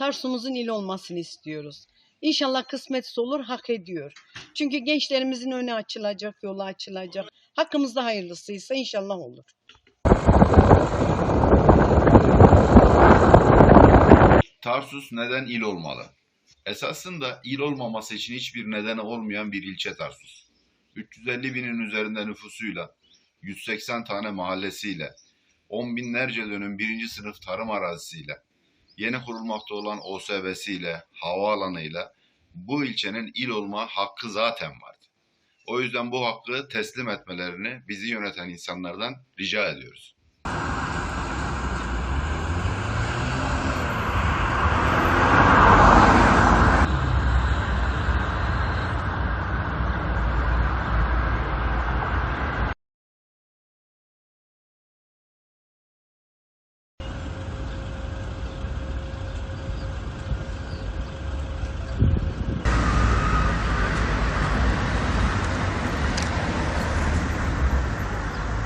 Tarsus'umuzun il olmasını istiyoruz. İnşallah kısmetse olur, hak ediyor. Çünkü gençlerimizin önü açılacak, yolu açılacak. Hakkımızda hayırlısıysa inşallah olur. Tarsus neden il olmalı? Esasında il olmaması için hiçbir nedeni olmayan bir ilçe Tarsus. 350 binin üzerinde nüfusuyla, 180 tane mahallesiyle, on binlerce dönüm birinci sınıf tarım arazisiyle, yeni kurulmakta olan OSB'siyle, havaalanıyla bu ilçenin il olma hakkı zaten vardı. O yüzden bu hakkı teslim etmelerini bizi yöneten insanlardan rica ediyoruz.